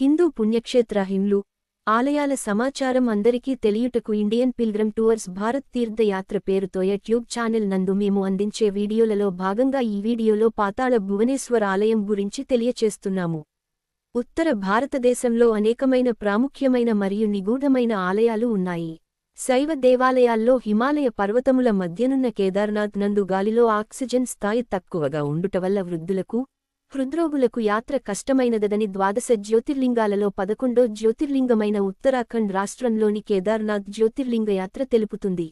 హిందూ పుణ్యక్షేత్ర హింలు ఆలయాల సమాచారం అందరికీ తెలియుటకు Indian pilgrim tours Bharat Tirthayatra పేరుతో యూట్యూబ్ ఛానల్ నందు మేము అందించే వీడియోలలో భాగంగా ఈ వీడియోలో పాతాళ భువనేశ్వర ఆలయం గురించి తెలియచేస్తున్నాము. ఉత్తర భారతదేశంలో అనేకమైన ప్రాముఖ్యమైన మరియు నిగూఢమైన ఆలయాలు ఉన్నాయి. శైవ దేవాలయాల్లో హిమాలయ పర్వతముల మధ్యనున్న కేదార్నాథ్ నందు గాలిలో ఆక్సిజన్ స్థాయి తక్కువగా ఉండుట వల్ల వృద్ధులకు హృద్రోగులకు యాత్ర కష్టమైనదని ద్వాదశ జ్యోతిర్లింగాలలో పదకొండో జ్యోతిర్లింగమైన ఉత్తరాఖండ్ రాష్ట్రంలోని కేదార్నాథ్ జ్యోతిర్లింగ యాత్ర తెలుపుతుంది.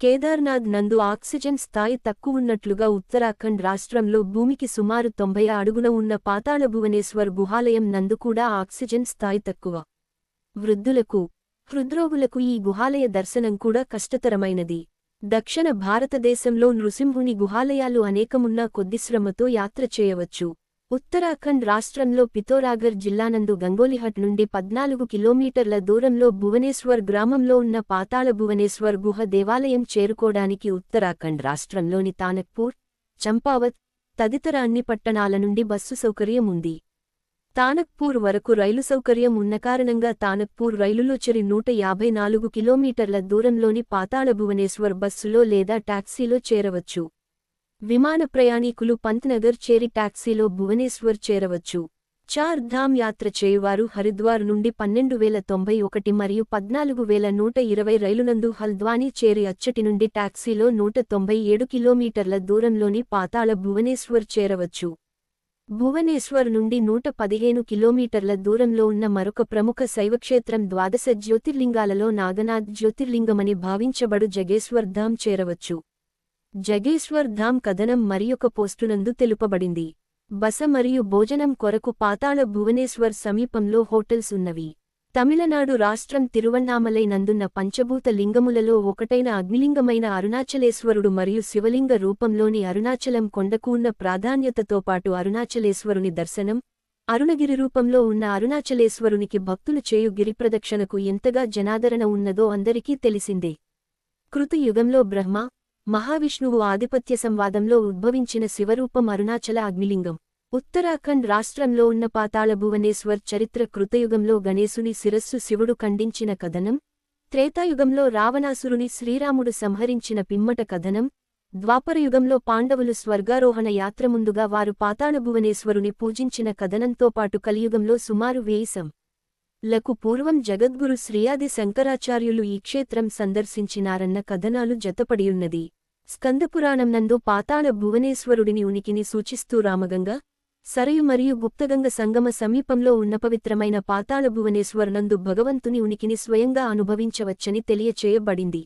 కేదార్నాథ్ నందు ఆక్సిజన్ స్థాయి తక్కువున్నట్లుగా ఉత్తరాఖండ్ రాష్ట్రంలో భూమికి సుమారు తొంభై అడుగున ఉన్న పాతాళ భువనేశ్వర్ గుహాలయం నందు కూడా ఆక్సిజన్ స్థాయి తక్కువ. వృద్ధులకు హృద్రోగులకు ఈ గుహాలయ దర్శనం కూడా కష్టతరమైనది. దక్షిణ భారతదేశంలో నృసింహుని గుహాలయాలు అనేకమున్నా కొద్ది శ్రమతో యాత్ర చేయవచ్చు. ఉత్తరాఖండ్ రాష్ట్రంలో పితోరాగర్ జిల్లానందు గంగోలిహట్ నుండి పద్నాలుగు కిలోమీటర్ల దూరంలో భువనేశ్వర్ గ్రామంలో ఉన్న పాతాళ భువనేశ్వర్ గుహ దేవాలయం చేరుకోడానికి ఉత్తరాఖండ్ రాష్ట్రంలోని తానక్పూర్ చంపావత్ తదితర అన్ని పట్టణాల నుండి బస్సు సౌకర్యం ఉంది తానక్పూర్ వరకు రైలు సౌకర్యం ఉన్న కారణంగా తానక్పూర్ రైలులో చెరి నూట యాభై నాలుగు కిలోమీటర్ల దూరంలోని పాతాళ భువనేశ్వర్ బస్సులో లేదా టాక్సీలో చేరవచ్చు. విమాన ప్రయాణీకులు పంత్నగర్ చేరి టాక్సీలో భువనేశ్వర్ చేరవచ్చు. చార్ ధామ్ యాత్ర చేయువారు హరిద్వార్ నుండి పన్నెండు వేల తొంభై ఒకటి మరియు పద్నాలుగు వేల నూట ఇరవై రైలునందు హల్ద్వానీ చేరి అచ్చటి నుండి టాక్సీలో నూట తొంభై ఏడు కిలోమీటర్ల దూరంలోని పాతాళ భువనేశ్వర్ చేరవచ్చు. భువనేశ్వర్ నుండి నూట పదిహేను కిలోమీటర్ల దూరంలో ఉన్న మరొక ప్రముఖ శైవక్షేత్రం ద్వాదశ జ్యోతిర్లింగాలలో నాగనాథ్ జ్యోతిర్లింగమని భావించబడు జగేశ్వర్ ధామ్ చేరవచ్చు. జగేశ్వర్ ధామ్ కథనం మరియొక పోస్టునందు తెలుపబడింది. బస మరియు భోజనం కొరకు పాతాళ భువనేశ్వర్ సమీపంలో హోటల్స్ ఉన్నవి. తమిళనాడు రాష్ట్రం తిరువన్నామలై నందున్న పంచభూత లింగములలో ఒకటైన అగ్నిలింగమైన అరుణాచలేశ్వరుడు మరియు శివలింగ రూపంలోని అరుణాచలం కొండకు ఉన్న ప్రాధాన్యతతో పాటు అరుణాచలేశ్వరుని దర్శనం అరుణగిరి రూపంలో ఉన్న అరుణాచలేశ్వరునికి భక్తులు చేయు గిరిప్రదక్షిణకు ఎంతగా జనాదరణ ఉన్నదో అందరికీ తెలిసిందే. కృతయుగంలో బ్రహ్మ మహావిష్ణువు ఆధిపత్య సంవాదంలో ఉద్భవించిన శివరూపం అరుణాచల అగ్నిలింగం. ఉత్తరాఖండ్ రాష్ట్రంలో ఉన్న పాతాళ భువనేశ్వర్ చరిత్ర కృతయుగంలో గణేశుని శిరస్సు శివుడు ఖండించిన కథనం త్రేతాయుగంలో రావణాసురుని శ్రీరాముడు సంహరించిన పిమ్మట కథనం ద్వాపరయుగంలో పాండవులు స్వర్గారోహణ యాత్ర ముందుగా వారు పాతాళ భువనేశ్వరుని పూజించిన కథనంతో పాటు కలియుగంలో సుమారు వేయిసం లకు పూర్వం జగద్గురు శ్రీయాది శంకరాచార్యులు ఈ క్షేత్రం సందర్శించినారన్న కథనాలు జతపడియున్నది. స్కందపురాణం నందు పాతాళ భువనేశ్వరుడిని ఉనికిని సూచిస్తూ రామగంగా సరయు మరియు గుప్తగంగ సంగమ సమీపంలో ఉన్న పవిత్రమైన పాతాళ భువనేశ్వర్ నందు భగవంతుని ఉనికిని స్వయంగా అనుభవించవచ్చని తెలియచేయబడింది.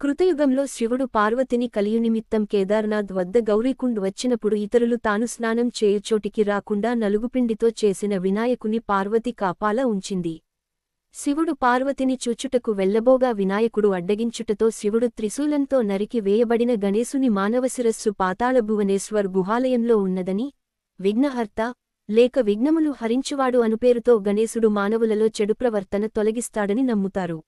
కృతయుగంలో శివుడు పార్వతిని కలియునిమిత్తం కేదార్నాథ్ వద్ద గౌరీకుండ్ వచ్చినప్పుడు ఇతరులు తాను స్నానం చేయుచోటికి రాకుండా నలుగుపిండితో చేసిన వినాయకుని పార్వతి కాపాలా ఉంచింది. శివుడు పార్వతిని చూచుటకు వెళ్ళబోగా వినాయకుడు అడ్డగించుటతో శివుడు త్రిశూలంతో నరికి వేయబడిన గణేశుని మానవశిరస్సు పాతాళ భువనేశ్వర్ గుహాలయంలో ఉన్నదని విఘ్నహర్త లేక విఘ్నములు హరించువాడు అనుపేరుతో గణేశుడు మానవులలో చెడు ప్రవర్తన తొలగిస్తాడని నమ్ముతారు.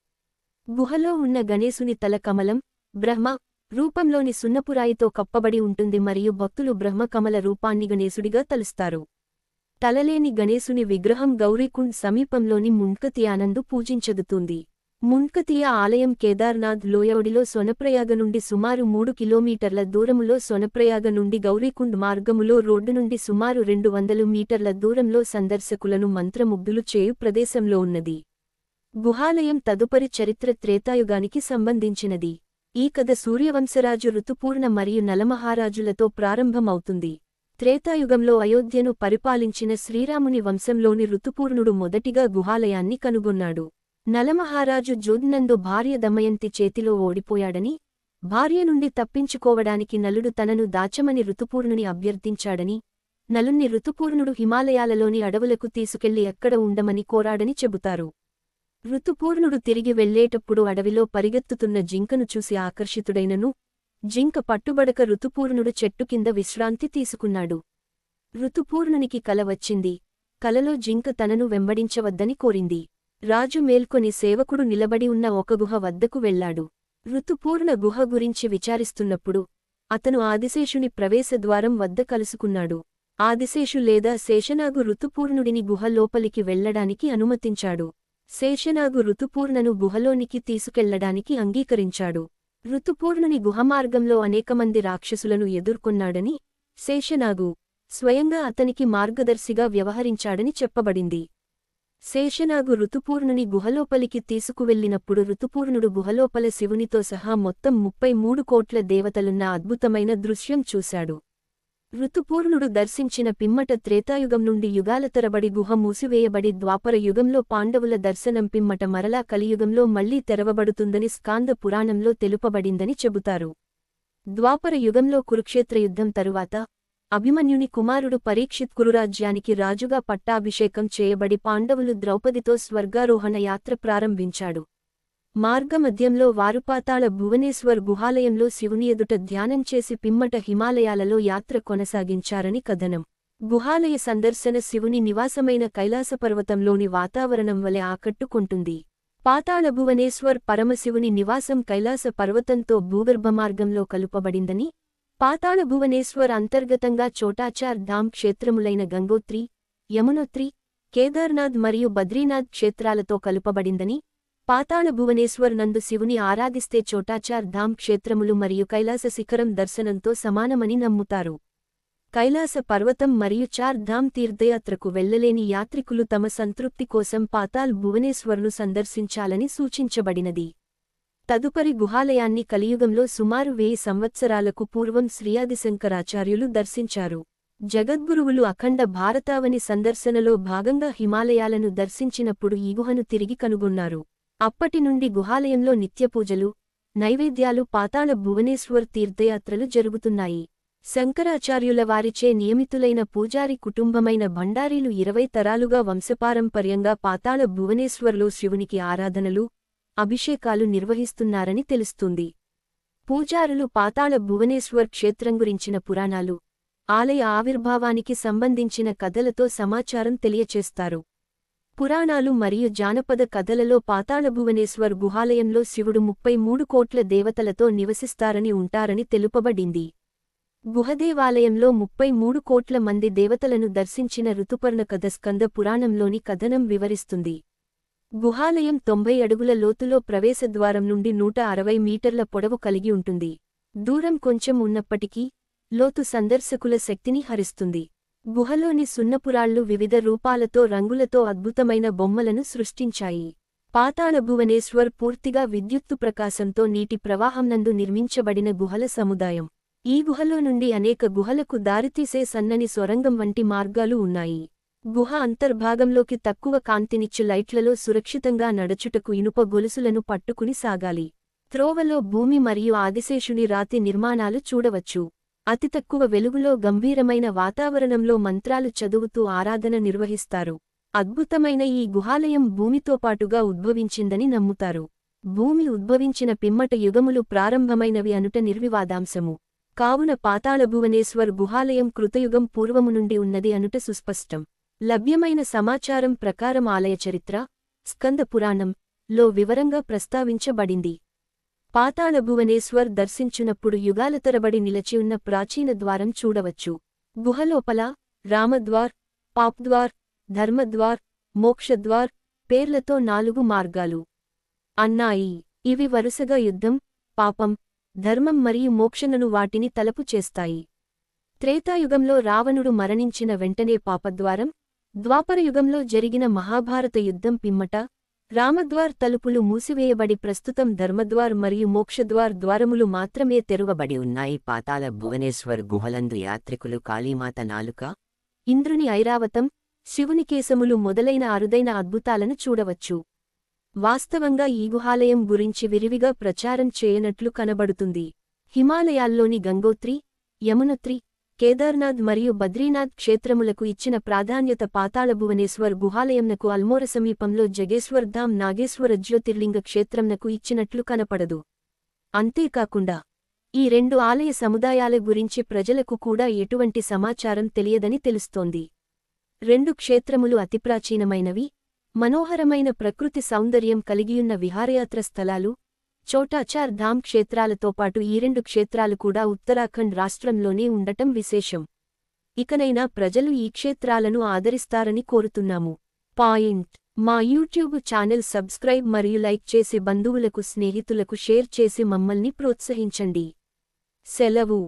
గుహలో ఉన్న గణేశుని తల కమలం బ్రహ్మ రూపంలోని సున్నపురాయితో కప్పబడి ఉంటుంది మరియు భక్తులు బ్రహ్మకమల రూపాన్ని గణేశుడిగా తలుస్తారు. తలలేని గణేశుని విగ్రహం గౌరీకుండ్ సమీపంలోని మున్కతియానందు పూజించదుతుంది. ముంకతియ ఆలయం కేదార్నాథ్ లోయవడిలో సొనప్రయాగ నుండి సుమారు మూడు కిలోమీటర్ల దూరములో సొనప్రయాగ నుండి గౌరీకుండ్ మార్గములో రోడ్డు నుండి సుమారు రెండు వందలు మీటర్ల దూరంలో సందర్శకులను మంత్రముగ్ధులు చేయు ప్రదేశంలో ఉన్నది. గుహాలయం తదుపరి చరిత్ర త్రేతాయుగానికి సంబంధించినది. ఈ కథ సూర్యవంశరాజు ఋతుపూర్ణ మరియు నలమహారాజులతో ప్రారంభమవుతుంది. త్రేతాయుగంలో అయోధ్యను పరిపాలించిన శ్రీరాముని వంశంలోని ఋతుపూర్ణుడు మొదటిగా గుహాలయాన్ని కనుగొన్నాడు. నలమహారాజు జోద్నందు భార్య దమయంతి చేతిలో ఓడిపోయాడని భార్య నుండి తప్పించుకోవడానికి నలుడు తనను దాచమని ఋతుపూర్ణుని అభ్యర్థించాడని నలున్ని ఋతుపూర్ణుడు హిమాలయాలలోని అడవులకు తీసుకెళ్ళి ఎక్కడ ఉండమని కోరాడని చెబుతారు. ఋతుపూర్ణుడు తిరిగి వెళ్ళేటప్పుడు అడవిలో పరిగెత్తుతున్న జింకను చూసి ఆకర్షితుడైనను జింక పట్టుబడక ఋతుపూర్ణుడు చెట్టు కింద విశ్రాంతి తీసుకున్నాడు. ఋతుపూర్ణునికి కల వచ్చింది కలలో జింక తనను వెంబడించవద్దని కోరింది. రాజు మేల్కొని సేవకుడు నిలబడి ఉన్న ఒక గుహ వద్దకు వెళ్ళాడు ఋతుపూర్ణ గుహ గురించి విచారిస్తున్నప్పుడు అతను ఆదిశేషుని ప్రవేశద్వారం వద్ద కలుసుకున్నాడు. ఆదిశేషు లేదా శేషనాగు ఋతుపూర్ణుడిని గుహ లోపలికి వెళ్ళడానికి అనుమతించాడు. శేషనాగు ఋతుపూర్ణను గుహలోనికి తీసుకెళ్ళడానికి అంగీకరించాడు. ఋతుపూర్ణుని గుహమార్గంలో అనేకమంది రాక్షసులను ఎదుర్కొన్నాడని శేషనాగు స్వయంగా అతనికి మార్గదర్శిగా వ్యవహరించాడని చెప్పబడింది. శేషనాగు ఋతుపూర్ణుని గుహలోపలికి తీసుకువెళ్ళినప్పుడు ఋతుపూర్ణుడు గుహలోపల శివునితో సహా మొత్తం ముప్పై మూడు కోట్ల దేవతలున్న అద్భుతమైన దృశ్యం చూశాడు. ఋతుపూర్ణుడు దర్శించిన పిమ్మట త్రేతాయుగం నుండి యుగాల తరబడి గుహ మూసివేయబడి ద్వాపర యుగంలో పాండవుల దర్శనం పిమ్మట మరలా కలియుగంలో మళ్ళీ తెరవబడుతుందని స్కాంద పురాణంలో తెలుపబడిందని చెబుతారు. ద్వాపర యుగంలో కురుక్షేత్ర యుద్ధం తరువాత అభిమన్యుని కుమారుడు పరీక్షిత్ కురురాజ్యానికి రాజుగా పట్టాభిషేకం చేయబడి పాండవులు ద్రౌపదితో స్వర్గారోహణ యాత్ర ప్రారంభించాడు. మార్గమధ్యంలో వారుపాతాళ భువనేశ్వర్ గుహాలయంలో శివుని ఎదుట ధ్యానం చేసి పిమ్మట హిమాలయాలలో యాత్ర కొనసాగించారని కథనం. గుహాలయ సందర్శన శివుని నివాసమైన కైలాసపర్వతంలోని వాతావరణం వలె ఆకట్టుకుంటుంది. పాతాళ భువనేశ్వర్ పరమశివుని నివాసం కైలాస పర్వతంతో భూగర్భమార్గంలో కలుపబడిందని పాతాళ భువనేశ్వర్ అంతర్గతంగా చోటాచార్ ధామ్ క్షేత్రములైన గంగోత్రి యమునోత్రి కేదార్నాథ్ మరియు బద్రీనాథ్ క్షేత్రాలతో కలుపబడిందని పాతాళ భువనేశ్వర్ నందు శివుని ఆరాధిస్తే చోటాచార్ ధామ్ క్షేత్రములు మరియు కైలాస శిఖరం దర్శనంతో సమానమని నమ్ముతారు. కైలాస పర్వతం మరియు చార్ ధామ్ తీర్థయాత్రకు వెళ్ళలేని యాత్రికులు తమ సంతృప్తి కోసం పాతాల్ భువనేశ్వర్ను సందర్శించాలని సూచించబడినది. తదుపరి గుహాలయాన్ని కలియుగంలో సుమారు వెయ్యి సంవత్సరాలకు పూర్వం శ్రీయాదిశంకరాచార్యులు దర్శించారు. జగద్గురువులు అఖండ భారతావని సందర్శనలో భాగంగా హిమాలయాలను దర్శించినప్పుడు ఈ గుహను తిరిగి కనుగొన్నారు. అప్పటి నుండి గుహాలయంలో నిత్యపూజలు నైవేద్యాలు పాతాళ భువనేశ్వర్ తీర్థయాత్రలు జరుగుతున్నాయి. శంకరాచార్యుల వారిచే నియమితులైన పూజారి కుటుంబమైన భండారీలు ఇరవై తరాలుగా వంశపారంపర్యంగా పాతాళ భువనేశ్వర్లో శివునికి ఆరాధనలు అభిషేకాలు నిర్వహిస్తున్నారని తెలుస్తుంది. పూజారులు పాతాళ భువనేశ్వర్ క్షేత్రం గురించిన పురాణాలు ఆలయ ఆవిర్భావానికి సంబంధించిన కథలతో సమాచారం తెలియచేస్తారు. పురాణాలు మరియు జానపద కథలలో పాతాళ భువనేశ్వర్ గుహాలయంలో శివుడు ముప్పై మూడు కోట్ల దేవతలతో నివసిస్తారని ఉంటారని తెలుపబడింది. గుహదేవాలయంలో ముప్పై మూడు కోట్ల మంది దేవతలను దర్శించిన ఋతుపర్ణ కథ స్కంద పురాణంలోని కథనం వివరిస్తుంది. గుహాలయం తొంభై అడుగుల లోతులో ప్రవేశద్వారం నుండి నూట అరవై మీటర్ల పొడవు కలిగి ఉంటుంది. దూరం కొంచెం ఉన్నప్పటికీ లోతు సందర్శకుల శక్తిని హరిస్తుంది. గుహలోని సున్నపురాళ్ళు వివిధ రూపాలతో రంగులతో అద్భుతమైన బొమ్మలను సృష్టించాయి. పాతాళ భువనేశ్వర్ పూర్తిగా విద్యుత్తు ప్రకాశంతో నీటి ప్రవాహంనందు నిర్మించబడిన గుహల సముదాయం. ఈ గుహలో నుండి అనేక గుహలకు దారితీసే సన్నని సొరంగం వంటి మార్గాలు ఉన్నాయి. గుహ అంతర్భాగంలోకి తక్కువ కాంతినిచ్చు లైట్లలో సురక్షితంగా నడచుటకు ఇనుప గొలుసులను పట్టుకుని సాగాలి. త్రోవలో భూమి మరియు ఆదిశేషుని రాతి నిర్మాణాలు చూడవచ్చు. అతి తక్కువ వెలుగులో గంభీరమైన వాతావరణంలో మంత్రాలు చదువుతూ ఆరాధన నిర్వహిస్తారు. అద్భుతమైన ఈ గుహాలయం భూమితో పాటుగా ఉద్భవించిందని నమ్ముతారు. భూమి ఉద్భవించిన పిమ్మట యుగములు ప్రారంభమైనవి అనుట నిర్వివాదాంశము. కావున పాతాళభువనేశ్వర్ గుహాలయం కృతయుగం పూర్వము నుండి ఉన్నది అనుట సుస్పష్టం. లభ్యమైన సమాచారం ప్రకారం ఆలయ చరిత్ర స్కంద పురాణం లో వివరంగా ప్రస్తావించబడింది. పాతాళ భువనేశ్వర్ దర్శించునప్పుడు యుగాల తరబడి నిలచియున్న ప్రాచీన ద్వారం చూడవచ్చు. గుహలోపల రామద్వార్ పాప్ద్వార్ ధర్మద్వార్ మోక్షద్వార్ పేర్లతో నాలుగు మార్గాలు. అన్నాయి. ఇవి వరుసగా యుద్ధం పాపం ధర్మం మరియు మోక్షనను వాటిని తలపు చేస్తాయి త్రేతాయుగంలో రావణుడు మరణించిన వెంటనే పాపద్వారం ద్వాపరయుగంలో జరిగిన మహాభారత యుద్ధం పిమ్మట రామద్వార్ తలుపులు మూసివేయబడి ప్రస్తుతం ధర్మద్వార్ మరియు మోక్షద్వార్ ద్వారములు మాత్రమే తెరువబడి ఉన్నాయి. పాతాల భువనేశ్వర్ గుహలందు యాత్రికులు కాళీమాత నాలుక ఇంద్రుని ఐరావతం శివుని కేశములు మొదలైన అరుదైన అద్భుతాలను చూడవచ్చు. వాస్తవంగా ఈ గుహాలయం గురించి విరివిగా ప్రచారం చేయనట్లు కనబడుతుంది. హిమాలయాల్లోని గంగోత్రి యమునోత్రి కేదార్నాథ్ మరియు బద్రీనాథ్ క్షేత్రములకు ఇచ్చిన ప్రాధాన్యత పాతాళభువనేశ్వర్ గుహాలయంనకు అల్మోర సమీపంలో జగేశ్వర్ధామ్ నాగేశ్వర జ్యోతిర్లింగ క్షేత్రంనకు ఇచ్చినట్లు కనపడదు. అంతేకాకుండా ఈ రెండు ఆలయ సముదాయాల గురించి ప్రజలకు కూడా ఎటువంటి సమాచారం తెలియదని తెలుస్తోంది. రెండు క్షేత్రములు అతిప్రాచీనమైనవి మనోహరమైన ప్రకృతి సౌందర్యం కలిగియున్న విహారయాత్ర స్థలాలు చోటాచార్ ధామ్ క్షేత్రాలతో పాటు ఈ రెండు క్షేత్రాలు కూడా ఉత్తరాఖండ్ రాష్ట్రంలోనే ఉండటం విశేషం. ఇకనైనా ప్రజలు ఈ క్షేత్రాలను ఆదరిస్తారని కోరుతున్నాము. పాయింట్. మా యూట్యూబ్ ఛానల్ సబ్స్క్రైబ్ మరియు లైక్ చేసి బంధువులకు స్నేహితులకు షేర్ చేసి మమ్మల్ని ప్రోత్సహించండి. సెలవు.